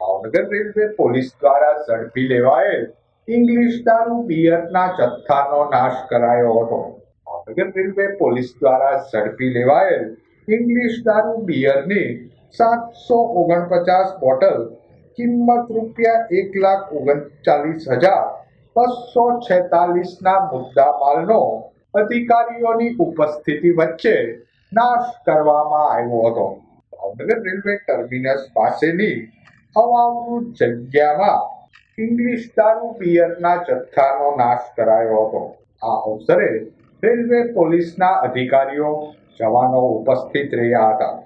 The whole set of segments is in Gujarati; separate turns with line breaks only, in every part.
ભાવનગર રેલવે પોલીસ દ્વારા ઝડપી લેવાયેલ ઇંગ્લિશ દારૂ બિયરના જથ્થાનો નાશ કરાયો હતો. ભાવનગર રેલવે પોલીસ દ્વારા ઝડપી લેવાયેલ ઇંગ્લિશ દારૂ બિયરની સાતસો ઓગણપચાસ બોટલ કિંમત રૂપિયા એક લાખ ઓગણચાલીસ હજાર બસો છેતાલીસના મુદ્દા માલનો અધિકારીઓની ઉપસ્થિતિ વચ્ચે નાશ કરવામાં આવ્યો હતો. ભાવનગર રેલવે ટર્મિનસ પાસેની હવાવૃત જગ્યામાં ઇંગ્લિશ દારૂ બિયરના જથ્થાનો નાશ કરાયો હતો. આ અવસરે રેલવે પોલીસના અધિકારીઓ, જવાનો ઉપસ્થિત રહ્યા હતા.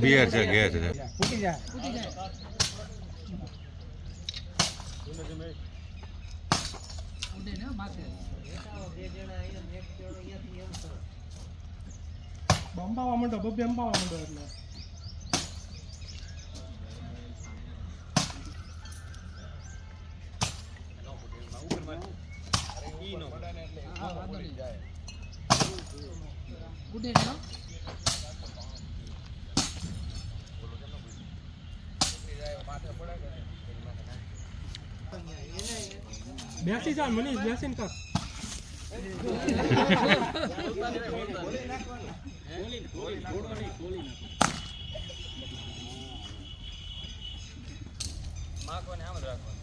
બિયર છે ગેસ છે.
ફૂટી જાય
બંબાવા માંડો બબ્બે અંબાવા માંડો એટલે. બેસી જા મનીષ બેસીને કર.
માખવાને આમ જ રાખવાનું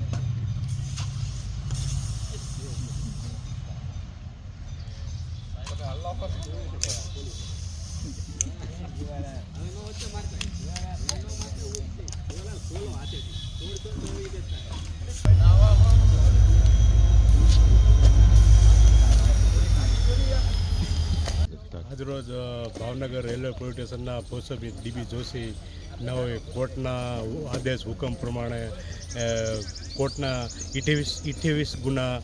આજરોજ ભાવનગર રેલવે પોલીસ સ્ટેશનના પોસ્ટ ડીબી જોશી નવે કોર્ટના આદેશ હુકમ પ્રમાણે કોર્ટના અઠ્યાવીસ અઠ્યાવીસ ગુના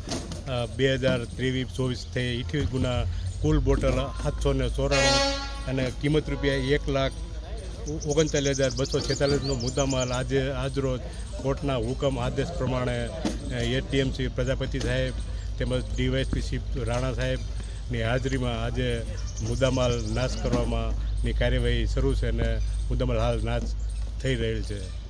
બે હજાર ત્રેવીસ ચોવીસથી અઠ્યાવીસ ગુના કુલ બોટલ સાતસો ને ચોરાણું અને કિંમત રૂપિયા એક લાખ ઓગણચાલીસ હજાર બસો છેતાલીસનો મુદ્દામાલ આજે, આજરોજ કોર્ટના હુકમ આદેશ પ્રમાણે એટીએમસી પ્રજાપતિ સાહેબ તેમજ ડીવાયસપી રાણા સાહેબની હાજરીમાં આજે મુદ્દામાલ નાશ કરવામાં ની કાર્યવાહી શરૂ છે અને મુદ્દામાલ હાલ નાશ થઈ રહેલ છે.